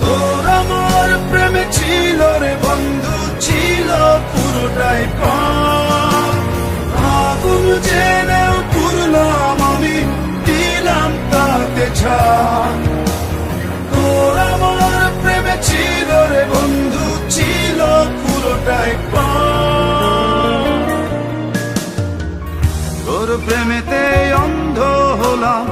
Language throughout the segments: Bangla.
তোর আমার প্রেমে ছিল রে বন্ধু, ছিল পুরোটাই আগুন জেনেও পুরলাম আমি, দিলাম তাতে ছাপ তোর আমার প্রেমে বন্ধু পুরোটাই তোর প্রেমেতে অন্ধ হলাম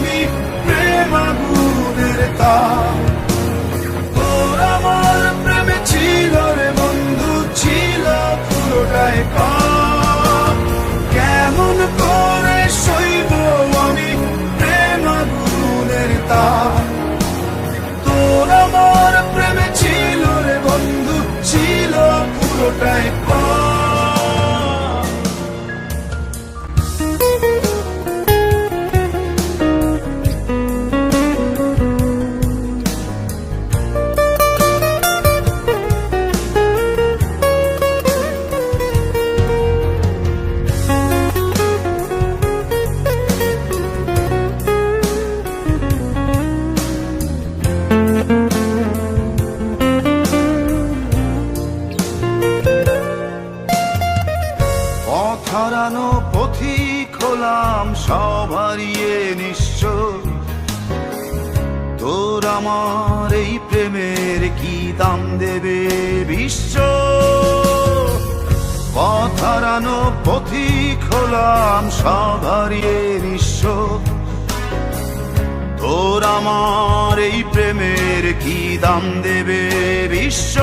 আমি প্রেম আগুনের তাপ তোর আমার প্রেমে ছিল রে বন্ধু, ছিল পুরোটাই পাপ। কেমন করে সইব আমি প্রেম আগুনের তাপ আমার এই প্রেমের কি দাম দেবে বিশ্ব। পথ হারানো পথিক হলাম সব হারিয়ে নিঃস্ব তোর আমার এই প্রেমের কি দাম দেবে বিশ্ব।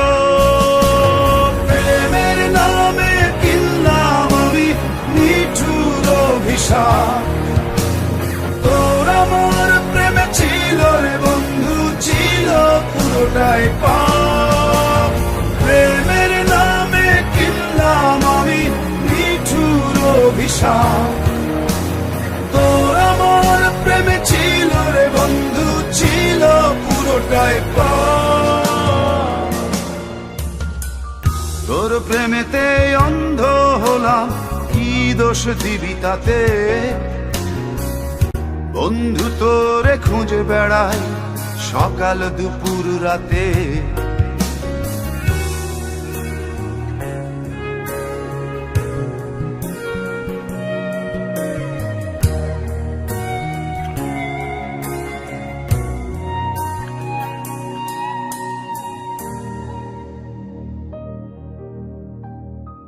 প্রেমের নামে কিনলাম আমি নিঠুর অভিশাপ। অভিশাপ তোর আমার প্রেমে ছিল রে বন্ধু, ছিল পুরোটাই তোর প্রেমেতে অন্ধ হলাম, কি দোষ দিবি তাতে? বন্ধু তোরে খুঁজে বেড়াই সকাল দুপুর রাতে।